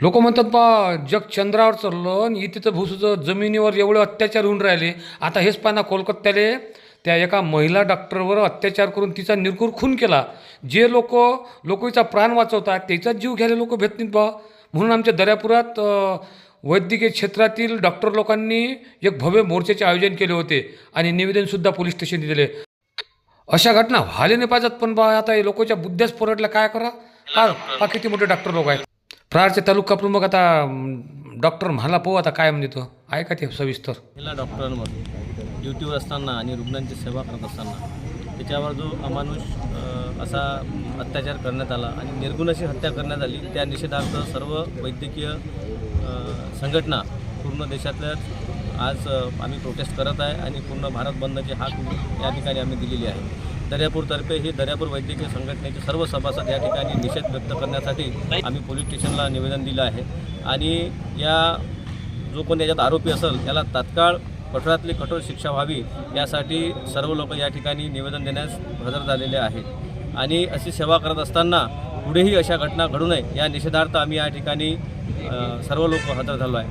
लोक म्हणतात पा जग चंद्रावर चाललं आणि इथे तर जमिनीवर एवढे अत्याचार होऊन राहिले. आता हेच पाना कोलकात्याले त्या एका महिला डॉक्टरवर अत्याचार करून तिचा निर्कुर खून केला. जे लोक लोकांचा प्राण वाचवतात त्याचाच जीव घ्यायला लोक भेटतील बा. म्हणून आमच्या दर्यापुरात वैद्यकीय क्षेत्रातील डॉक्टर लोकांनी एक भव्य मोर्चाचे आयोजन केले होते आणि निवेदनसुद्धा पोलीस स्टेशन दिले. अशा घटना व्हायला नाही पाहिजेत पण बा आता हे लोकांच्या बुद्ध्याच परवडल्या काय करा? का पा किती मोठे डॉक्टर लोक आहेत? फ्रारचे तालुका प्रमुख आता डॉक्टर म्हणाला पाहू आता काय म्हणजे तो. आहे का ते सविस्तर. महिला डॉक्टरांमध्ये ड्युटीवर असताना आणि रुग्णांची सेवा करत असताना त्याच्यावर जो अमानुष अ, असा अत्याचार करण्यात आला आणि निर्गुण अशी हत्या करण्यात आली त्या निषेधार्थ सर्व वैद्यकीय अ, संघटना पूर्ण देशातल्या आज अ, आम्ही प्रोटेस्ट करत आहे आणि पूर्ण भारत बंदची हाक या ठिकाणी आम्ही दिलेली आहे. दर्यापूरतर्फे ही दर्यापूर वैद्यकीय संघटनेचे सर्व सभासद या ठिकाणी निषेध व्यक्त करण्यासाठी आम्ही पोलीस स्टेशनला निवेदन दिलं आहे. आणि या जो कोणी याच्यात आरोपी असेल त्याला तात्काळ कठोरातली कठोर शिक्षा व्हावी यासाठी सर्व लोक या ठिकाणी निवेदन देण्यास हजर झालेले आहेत. आणि अशी सेवा करत असताना पुढेही अशा घटना घडू नये या निषेधार्थ आम्ही या ठिकाणी सर्व लोक हजर झालो आहे!